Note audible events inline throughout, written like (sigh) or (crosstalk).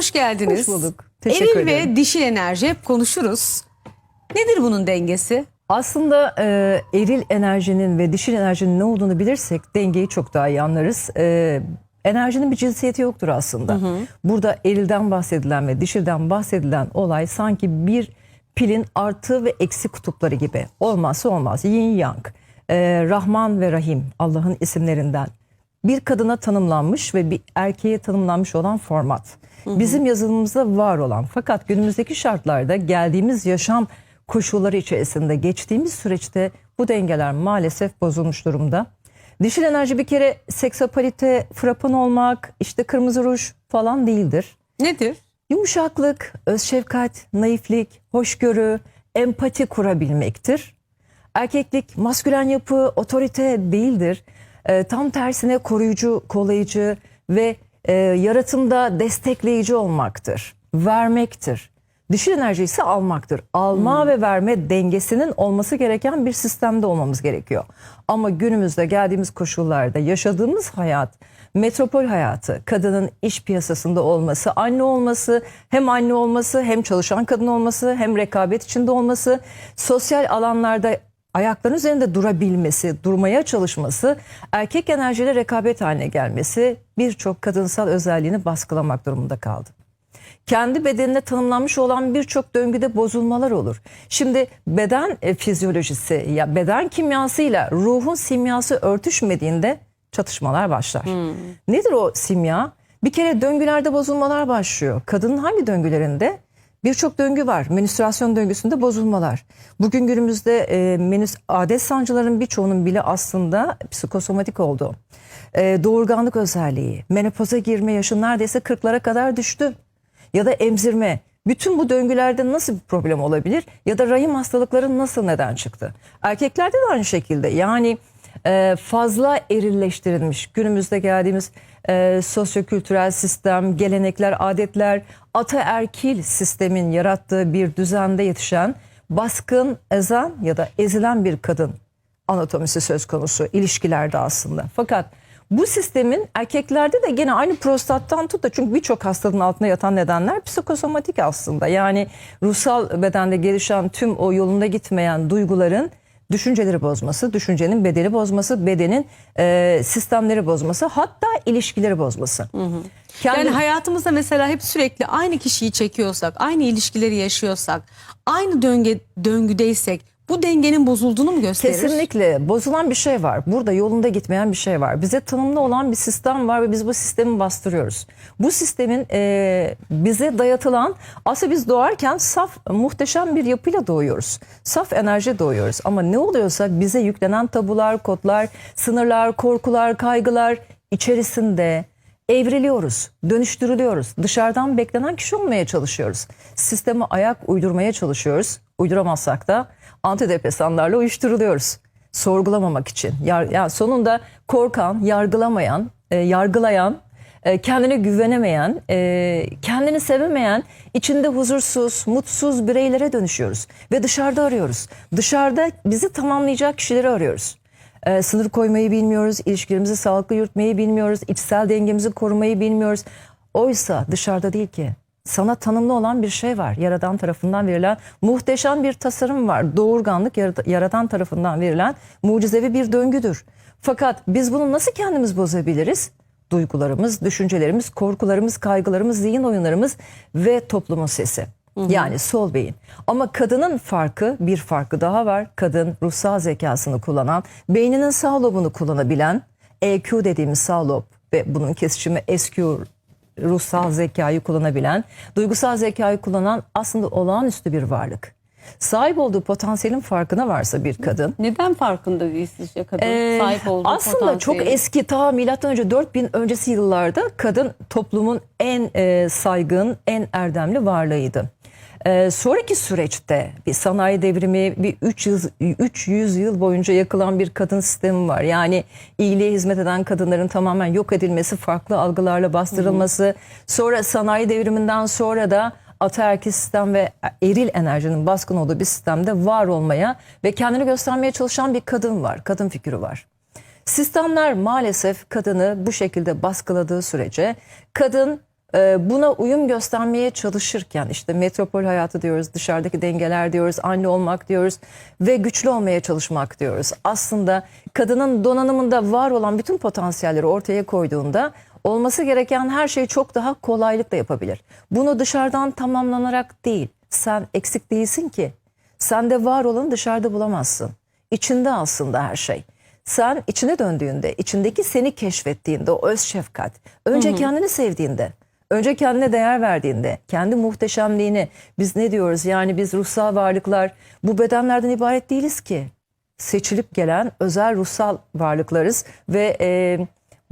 hoş geldiniz. Hoş bulduk. Teşekkür Eril ederim. ve dişil enerji hep konuşuruz. Nedir bunun dengesi? Aslında e, eril enerjinin ve dişil enerjinin ne olduğunu bilirsek dengeyi çok daha iyi anlarız. E, enerjinin bir cinsiyeti yoktur aslında. Burada erilden bahsedilen ve dişilden bahsedilen olay sanki bir pilin artı ve eksi kutupları gibi. Olmazsa olmaz. Yin yang. E, Rahman ve Rahim Allah'ın isimlerinden. Bir kadına tanımlanmış ve bir erkeğe tanımlanmış olan format. Bizim yazılımımızda var olan fakat günümüzdeki şartlarda geldiğimiz yaşam koşulları içerisinde geçtiğimiz süreçte bu dengeler maalesef bozulmuş durumda. Dişil enerji bir kere seksapalite, frapan olmak, işte kırmızı ruj falan değildir. Nedir? Yumuşaklık, öz şefkat, naiflik, hoşgörü, empati kurabilmektir. Erkeklik maskülen yapı, otorite değildir. Ee, tam tersine koruyucu, kolayıcı ve e, yaratımda destekleyici olmaktır. Vermektir. Dişil enerji ise almaktır. Alma ve verme dengesinin olması gereken bir sistemde olmamız gerekiyor. Ama günümüzde geldiğimiz koşullarda yaşadığımız hayat, metropol hayatı, kadının iş piyasasında olması, anne olması, hem anne olması, hem çalışan kadın olması, hem rekabet içinde olması, sosyal alanlarda ayaklarının üzerinde durabilmesi, durmaya çalışması, erkek enerjiyle rekabet haline gelmesi birçok kadınsal özelliğini baskılamak durumunda kaldı kendi bedenine tanımlanmış olan birçok döngüde bozulmalar olur. Şimdi beden e, fizyolojisi ya beden kimyasıyla ruhun simyası örtüşmediğinde çatışmalar başlar. Nedir o simya? Bir kere döngülerde bozulmalar başlıyor. Kadının hangi döngülerinde? Birçok döngü var. Menüstrasyon döngüsünde bozulmalar. Bugün günümüzde e, menüs, adet sancıların birçoğunun bile aslında psikosomatik olduğu. E, doğurganlık özelliği, menopoza girme yaşı neredeyse 40'lara kadar düştü ya da emzirme. Bütün bu döngülerde nasıl bir problem olabilir? Ya da rahim hastalıkları nasıl neden çıktı? Erkeklerde de aynı şekilde. Yani e, fazla erilleştirilmiş günümüzde geldiğimiz e, sosyokültürel sistem, gelenekler, adetler, ataerkil sistemin yarattığı bir düzende yetişen baskın, ezen ya da ezilen bir kadın anatomisi söz konusu ilişkilerde aslında. Fakat bu sistemin erkeklerde de gene aynı prostattan tut da çünkü birçok hastalığın altında yatan nedenler psikosomatik aslında. Yani ruhsal bedende gelişen tüm o yolunda gitmeyen duyguların düşünceleri bozması, düşüncenin bedeni bozması, bedenin e, sistemleri bozması, hatta ilişkileri bozması. Kendi- Yani hayatımızda mesela hep sürekli aynı kişiyi çekiyorsak, aynı ilişkileri yaşıyorsak, aynı döngü, döngüdeysek bu dengenin bozulduğunu mu gösterir? Kesinlikle bozulan bir şey var. Burada yolunda gitmeyen bir şey var. Bize tanımlı olan bir sistem var ve biz bu sistemi bastırıyoruz. Bu sistemin e, bize dayatılan aslında biz doğarken saf muhteşem bir yapıyla doğuyoruz. Saf enerji doğuyoruz. Ama ne oluyorsa bize yüklenen tabular, kodlar, sınırlar, korkular, kaygılar içerisinde evriliyoruz, dönüştürülüyoruz. Dışarıdan beklenen kişi olmaya çalışıyoruz. Sisteme ayak uydurmaya çalışıyoruz. Uyduramazsak da antidepresanlarla uyuşturuluyoruz. Sorgulamamak için. Yar, yani sonunda korkan, yargılamayan, e, yargılayan, e, kendine güvenemeyen, e, kendini sevemeyen, içinde huzursuz, mutsuz bireylere dönüşüyoruz. Ve dışarıda arıyoruz. Dışarıda bizi tamamlayacak kişileri arıyoruz. E, sınır koymayı bilmiyoruz, ilişkilerimizi sağlıklı yürütmeyi bilmiyoruz, içsel dengemizi korumayı bilmiyoruz. Oysa dışarıda değil ki. Sana tanımlı olan bir şey var. Yaradan tarafından verilen muhteşem bir tasarım var. Doğurganlık Yaradan tarafından verilen mucizevi bir döngüdür. Fakat biz bunu nasıl kendimiz bozabiliriz? Duygularımız, düşüncelerimiz, korkularımız, kaygılarımız, zihin oyunlarımız ve toplumun sesi. Yani sol beyin. Ama kadının farkı bir farkı daha var. Kadın ruhsal zekasını kullanan, beyninin sağ lobunu kullanabilen, EQ dediğimiz sağ lob ve bunun kesişimi SQ ruhsal zekayı kullanabilen, duygusal zekayı kullanan aslında olağanüstü bir varlık. Sahip olduğu potansiyelin farkına varsa bir kadın, Neden farkında değil sizce kadın ee, sahip olduğu aslında çok potansiyeli? eski ta milattan önce 4000 öncesi yıllarda kadın toplumun en e, saygın, en erdemli varlığıydı. E, sonraki süreçte bir sanayi devrimi, bir 300, 300 yıl boyunca yakılan bir kadın sistemi var. Yani iyiliğe hizmet eden kadınların tamamen yok edilmesi, farklı algılarla bastırılması. Sonra sanayi devriminden sonra da ataerkil sistem ve eril enerjinin baskın olduğu bir sistemde var olmaya ve kendini göstermeye çalışan bir kadın var. Kadın figürü var. Sistemler maalesef kadını bu şekilde baskıladığı sürece kadın buna uyum göstermeye çalışırken işte metropol hayatı diyoruz, dışarıdaki dengeler diyoruz, anne olmak diyoruz ve güçlü olmaya çalışmak diyoruz. Aslında kadının donanımında var olan bütün potansiyelleri ortaya koyduğunda olması gereken her şeyi çok daha kolaylıkla yapabilir. Bunu dışarıdan tamamlanarak değil, sen eksik değilsin ki. Sende var olanı dışarıda bulamazsın. İçinde aslında her şey. Sen içine döndüğünde, içindeki seni keşfettiğinde, o öz şefkat, önce kendini sevdiğinde, önce kendine değer verdiğinde, kendi muhteşemliğini, biz ne diyoruz yani biz ruhsal varlıklar bu bedenlerden ibaret değiliz ki. Seçilip gelen özel ruhsal varlıklarız ve e,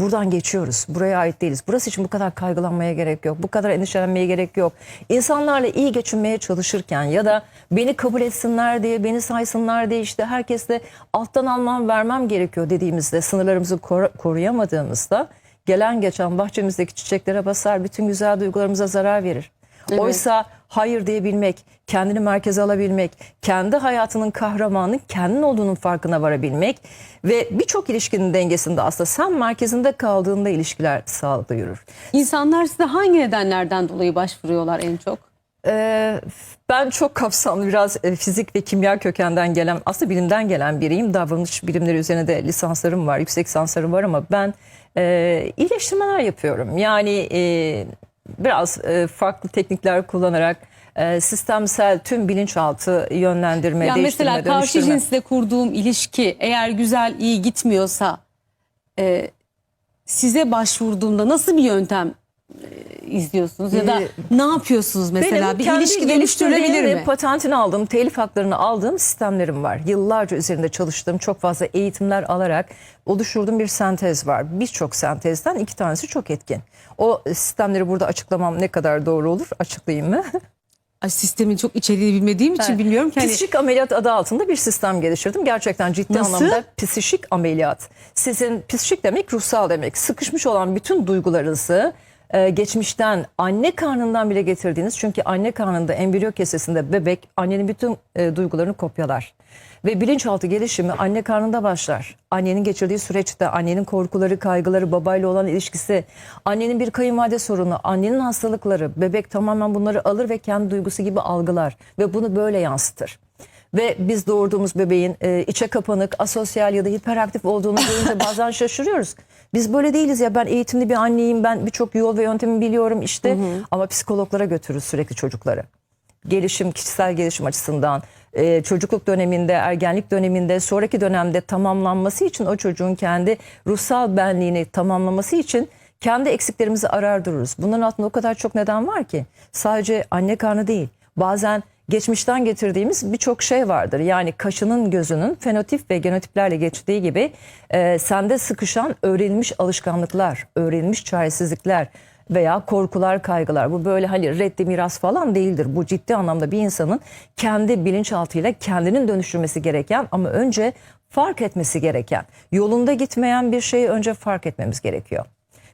buradan geçiyoruz. Buraya ait değiliz. Burası için bu kadar kaygılanmaya gerek yok. Bu kadar endişelenmeye gerek yok. İnsanlarla iyi geçinmeye çalışırken ya da beni kabul etsinler diye, beni saysınlar diye işte herkesle alttan almam vermem gerekiyor dediğimizde, sınırlarımızı koru- koruyamadığımızda gelen geçen bahçemizdeki çiçeklere basar, bütün güzel duygularımıza zarar verir. Oysa hayır diyebilmek, kendini merkeze alabilmek, kendi hayatının kahramanı kendin olduğunun farkına varabilmek ve birçok ilişkinin dengesinde aslında sen merkezinde kaldığında ilişkiler sağlıklı yürür. İnsanlar size hangi nedenlerden dolayı başvuruyorlar en çok? Ee, ben çok kapsamlı biraz e, fizik ve kimya kökenden gelen aslında bilimden gelen biriyim. Davranış bilimleri üzerine de lisanslarım var, yüksek lisanslarım var ama ben e, iyileştirmeler yapıyorum. Yani e, biraz e, farklı teknikler kullanarak e, sistemsel tüm bilinçaltı yönlendirme, Yani değiştirme, mesela karşı dönüştürme. cinsle kurduğum ilişki eğer güzel, iyi gitmiyorsa e, size başvurduğumda nasıl bir yöntem izliyorsunuz ya da Ee, ne yapıyorsunuz mesela? Benim bir kendi ilişki dönüştürülebilir mi? patentini aldığım, telif haklarını aldığım sistemlerim var. Yıllarca üzerinde çalıştığım, çok fazla eğitimler alarak oluşturduğum bir sentez var. Birçok sentezden iki tanesi çok etkin. O sistemleri burada açıklamam ne kadar doğru olur açıklayayım mı? (laughs) Ay, sistemin çok içeriğini bilmediğim için bilmiyorum ki. Hani, ameliyat adı altında bir sistem geliştirdim. Gerçekten ciddi Nasıl? anlamda psikik ameliyat. Sizin psikik demek ruhsal demek. Sıkışmış olan bütün duygularınızı e, geçmişten anne karnından bile getirdiğiniz çünkü anne karnında embriyo kesesinde bebek annenin bütün e, duygularını kopyalar. Ve bilinçaltı gelişimi anne karnında başlar. Annenin geçirdiği süreçte annenin korkuları, kaygıları, babayla olan ilişkisi, annenin bir kayınvalide sorunu, annenin hastalıkları, bebek tamamen bunları alır ve kendi duygusu gibi algılar ve bunu böyle yansıtır. Ve biz doğurduğumuz bebeğin e, içe kapanık, asosyal ya da hiperaktif olduğunu görünce (laughs) bazen şaşırıyoruz. Biz böyle değiliz ya ben eğitimli bir anneyim, ben birçok yol ve yöntemi biliyorum işte ama psikologlara götürürüz sürekli çocukları gelişim, kişisel gelişim açısından e, çocukluk döneminde, ergenlik döneminde, sonraki dönemde tamamlanması için o çocuğun kendi ruhsal benliğini tamamlaması için kendi eksiklerimizi arar dururuz. Bunların altında o kadar çok neden var ki. Sadece anne karnı değil. Bazen geçmişten getirdiğimiz birçok şey vardır. Yani kaşının gözünün fenotip ve genotiplerle geçtiği gibi e, sende sıkışan öğrenilmiş alışkanlıklar, öğrenilmiş çaresizlikler, veya korkular, kaygılar. Bu böyle hani reddi miras falan değildir. Bu ciddi anlamda bir insanın kendi bilinçaltıyla kendinin dönüştürmesi gereken ama önce fark etmesi gereken, yolunda gitmeyen bir şeyi önce fark etmemiz gerekiyor.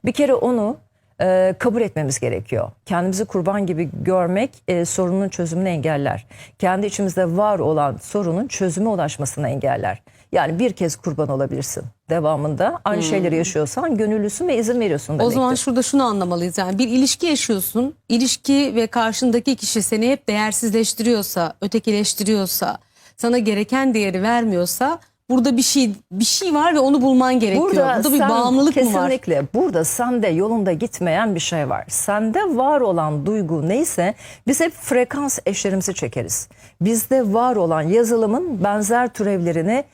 Bir kere onu e, kabul etmemiz gerekiyor. Kendimizi kurban gibi görmek e, sorunun çözümünü engeller. Kendi içimizde var olan sorunun çözüme ulaşmasını engeller. Yani bir kez kurban olabilirsin. Devamında aynı şeyleri yaşıyorsan gönüllüsün ve izin veriyorsun o demektir. zaman şurada şunu anlamalıyız. Yani bir ilişki yaşıyorsun. İlişki ve karşındaki kişi seni hep değersizleştiriyorsa, ötekileştiriyorsa, sana gereken değeri vermiyorsa burada bir şey bir şey var ve onu bulman gerekiyor. Burada, bir sen bağımlılık mı var? Kesinlikle. Burada sende yolunda gitmeyen bir şey var. Sende var olan duygu neyse biz hep frekans eşlerimizi çekeriz. Bizde var olan yazılımın benzer türevlerini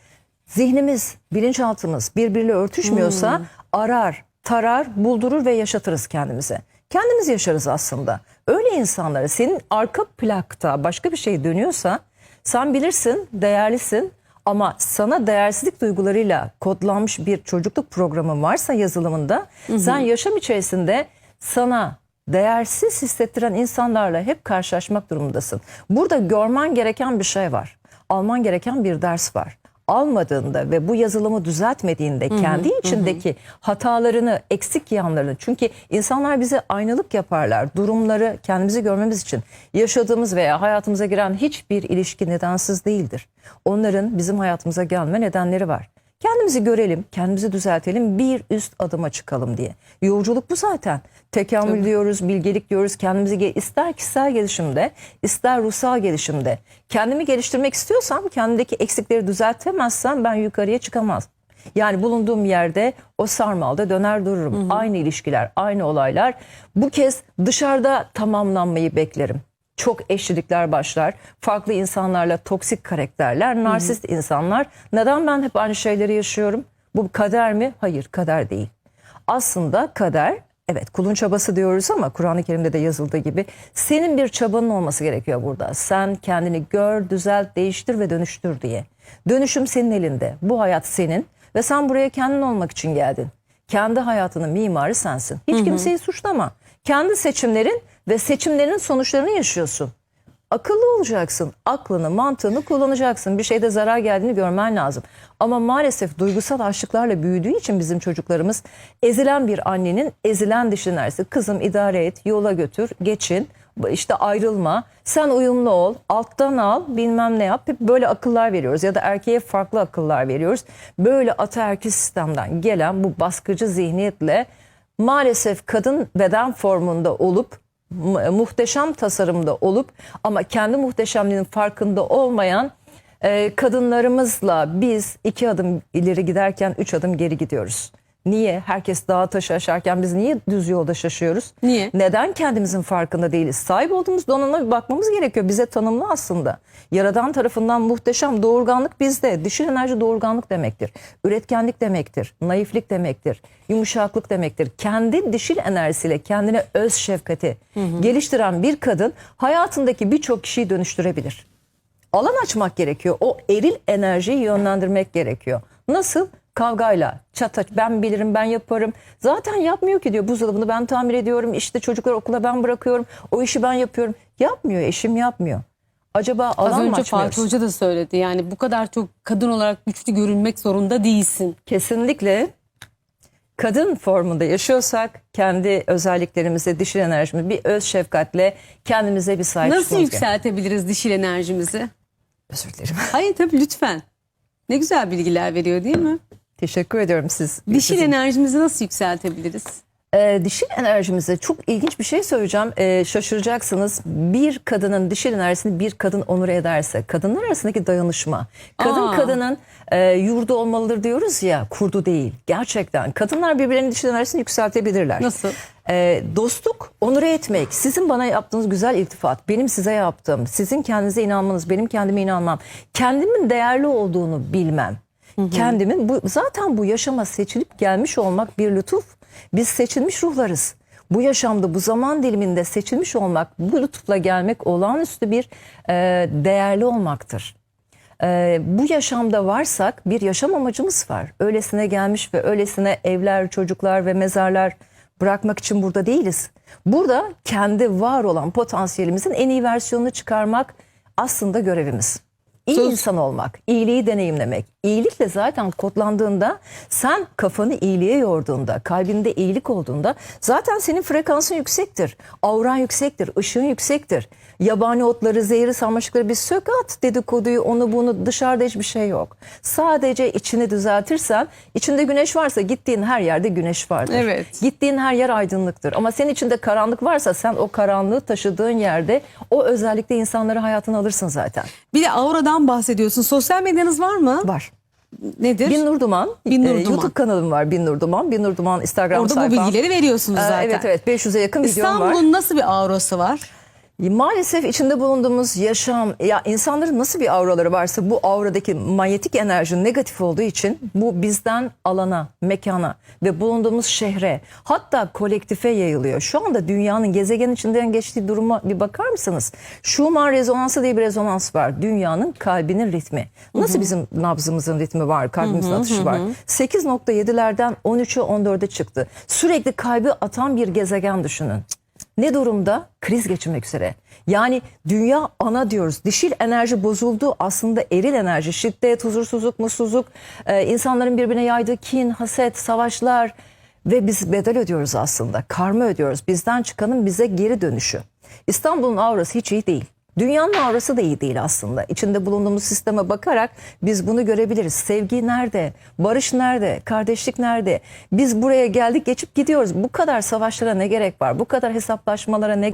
zihnimiz, bilinçaltımız birbiriyle örtüşmüyorsa Hmm. arar, tarar, buldurur ve yaşatırız kendimize. Kendimiz yaşarız aslında. Öyle insanları senin arka plakta başka bir şey dönüyorsa sen bilirsin, değerlisin ama sana değersizlik duygularıyla kodlanmış bir çocukluk programın varsa yazılımında sen yaşam içerisinde sana değersiz hissettiren insanlarla hep karşılaşmak durumundasın. Burada görmen gereken bir şey var. Alman gereken bir ders var. Almadığında ve bu yazılımı düzeltmediğinde kendi içindeki hatalarını, eksik yanlarını çünkü insanlar bize aynalık yaparlar. Durumları kendimizi görmemiz için yaşadığımız veya hayatımıza giren hiçbir ilişki nedensiz değildir. Onların bizim hayatımıza gelme nedenleri var. Kendimizi görelim, kendimizi düzeltelim, bir üst adıma çıkalım diye. Yolculuk bu zaten. Tekamül diyoruz, bilgelik diyoruz. Kendimizi ister kişisel gelişimde, ister ruhsal gelişimde. Kendimi geliştirmek istiyorsam, kendimdeki eksikleri düzeltemezsem ben yukarıya çıkamaz. Yani bulunduğum yerde o sarmalda döner dururum. Aynı ilişkiler, aynı olaylar. Bu kez dışarıda tamamlanmayı beklerim. Çok eşlilikler başlar. Farklı insanlarla toksik karakterler, narsist insanlar. Neden ben hep aynı şeyleri yaşıyorum? Bu kader mi? Hayır, kader değil. Aslında kader Evet kulun çabası diyoruz ama Kur'an-ı Kerim'de de yazıldığı gibi senin bir çabanın olması gerekiyor burada. Sen kendini gör, düzelt, değiştir ve dönüştür diye. Dönüşüm senin elinde. Bu hayat senin ve sen buraya kendin olmak için geldin. Kendi hayatının mimarı sensin. Hiç kimseyi suçlama. Kendi seçimlerin ve seçimlerinin sonuçlarını yaşıyorsun. Akıllı olacaksın. Aklını, mantığını kullanacaksın. Bir şeyde zarar geldiğini görmen lazım. Ama maalesef duygusal açlıklarla büyüdüğü için bizim çocuklarımız ezilen bir annenin ezilen dişi neresi. Kızım idare et, yola götür, geçin, işte ayrılma, sen uyumlu ol, alttan al, bilmem ne yap. Böyle akıllar veriyoruz ya da erkeğe farklı akıllar veriyoruz. Böyle ataerkil sistemden gelen bu baskıcı zihniyetle maalesef kadın beden formunda olup muhteşem tasarımda olup ama kendi muhteşemliğinin farkında olmayan e, kadınlarımızla biz iki adım ileri giderken üç adım geri gidiyoruz. Niye? Herkes dağa taşı aşarken biz niye düz yolda şaşıyoruz? Niye? Neden kendimizin farkında değiliz? Sahip olduğumuz donanıma bir bakmamız gerekiyor. Bize tanımlı aslında. Yaradan tarafından muhteşem doğurganlık bizde. Dişil enerji doğurganlık demektir. Üretkenlik demektir. Naiflik demektir. Yumuşaklık demektir. Kendi dişil enerjisiyle kendine öz şefkati geliştiren bir kadın hayatındaki birçok kişiyi dönüştürebilir alan açmak gerekiyor. O eril enerjiyi yönlendirmek gerekiyor. Nasıl? Kavgayla, çataç ben bilirim ben yaparım. Zaten yapmıyor ki diyor buzdolabını ben tamir ediyorum. İşte çocukları okula ben bırakıyorum. O işi ben yapıyorum. Yapmıyor eşim yapmıyor. Acaba alan Az önce? Fatih Hoca da söyledi. Yani bu kadar çok kadın olarak güçlü görünmek zorunda değilsin. Kesinlikle kadın formunda yaşıyorsak kendi özelliklerimizi, dişil enerjimizi bir öz şefkatle kendimize bir sahip Nasıl yükseltebiliriz dişil enerjimizi? Özür dilerim. Hayır tabii lütfen. Ne güzel bilgiler veriyor değil mi? Teşekkür ediyorum siz. Dişil sizin- enerjimizi nasıl yükseltebiliriz? Ee, dişil enerjimize çok ilginç bir şey söyleyeceğim. Ee, şaşıracaksınız. Bir kadının dişil enerjisini bir kadın onur ederse, kadınlar arasındaki dayanışma. Kadın Aa. kadının e, yurdu olmalıdır diyoruz ya, kurdu değil. Gerçekten kadınlar birbirlerinin dişil enerjisini yükseltebilirler. Nasıl? Ee, dostluk, onur etmek, sizin bana yaptığınız güzel iltifat, benim size yaptığım, sizin kendinize inanmanız, benim kendime inanmam, kendimin değerli olduğunu bilmem. Kendimin bu zaten bu yaşama seçilip gelmiş olmak bir lütuf. Biz seçilmiş ruhlarız. Bu yaşamda, bu zaman diliminde seçilmiş olmak, bu lütufla gelmek olağanüstü bir e, değerli olmaktır. Ee, bu yaşamda varsak bir yaşam amacımız var. Öylesine gelmiş ve öylesine evler, çocuklar ve mezarlar bırakmak için burada değiliz. Burada kendi var olan potansiyelimizin en iyi versiyonunu çıkarmak aslında görevimiz. İyi Söz- insan olmak, iyiliği deneyimlemek. İyilikle zaten kodlandığında, sen kafanı iyiliğe yorduğunda, kalbinde iyilik olduğunda zaten senin frekansın yüksektir. Auran yüksektir, ışığın yüksektir. Yabani otları, zehri sarmaşıkları bir sök at dedikoduyu, onu bunu dışarıda hiçbir şey yok. Sadece içini düzeltirsen, içinde güneş varsa gittiğin her yerde güneş vardır. Evet. Gittiğin her yer aydınlıktır. Ama senin içinde karanlık varsa sen o karanlığı taşıdığın yerde o özellikle insanları hayatına alırsın zaten. Bir de auradan bahsediyorsun. Sosyal medyanız var mı? Var. Nedir? Bin Nur Duman. Bin Nur Ee, Duman. YouTube kanalım var Bin Nur Duman. Bin Nur Duman Instagram Orada bu sayfam. bilgileri veriyorsunuz Ee, zaten. Evet evet 500'e yakın videom var. İstanbul'un nasıl bir aurası var? Maalesef içinde bulunduğumuz yaşam ya insanların nasıl bir auraları varsa bu auradaki manyetik enerji negatif olduğu için bu bizden alana, mekana ve bulunduğumuz şehre hatta kolektife yayılıyor. Şu anda dünyanın gezegen içinden geçtiği duruma bir bakar mısınız? Schumann rezonansı diye bir rezonans var. Dünyanın kalbinin ritmi. Nasıl bizim nabzımızın ritmi var, kalbimizin atışı var. 8.7'lerden 13'e 14'e çıktı. Sürekli kalbi atan bir gezegen düşünün. Ne durumda? Kriz geçirmek üzere. Yani dünya ana diyoruz. Dişil enerji bozuldu. Aslında eril enerji, şiddet, huzursuzluk, mutsuzluk, e, insanların birbirine yaydığı kin, haset, savaşlar ve biz bedel ödüyoruz aslında. Karma ödüyoruz. Bizden çıkanın bize geri dönüşü. İstanbul'un aurası hiç iyi değil. Dünyanın aurası da iyi değil aslında. İçinde bulunduğumuz sisteme bakarak biz bunu görebiliriz. Sevgi nerede? Barış nerede? Kardeşlik nerede? Biz buraya geldik geçip gidiyoruz. Bu kadar savaşlara ne gerek var? Bu kadar hesaplaşmalara ne